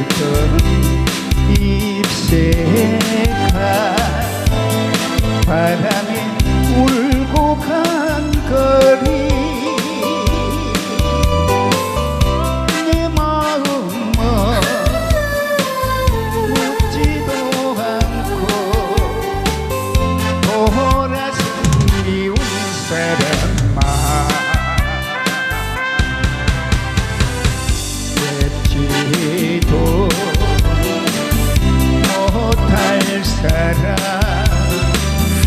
슬픈 입새가 바람에 울고 간 거리 내 마음은 묻지도 않고 돌아선 미운 사람만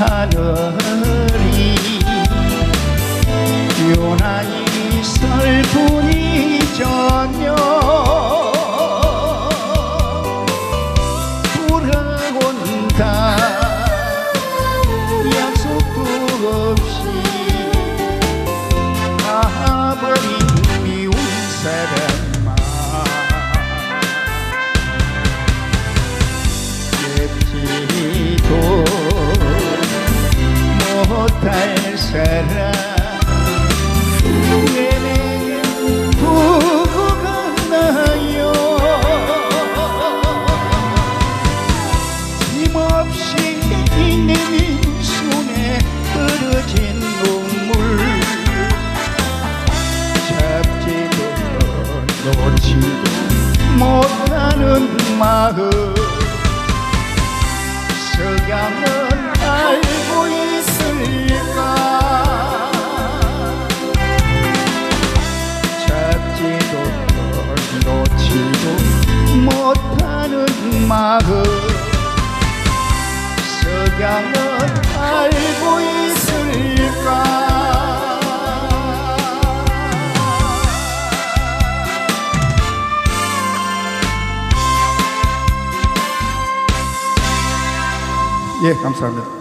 하늘 왜 내게 두고 갔나요 힘없이 내민 손에 흐르진 눈물 잡지도 놓지도 못하는 마음 마음 석양은 알고 있을까? 예 감사합니다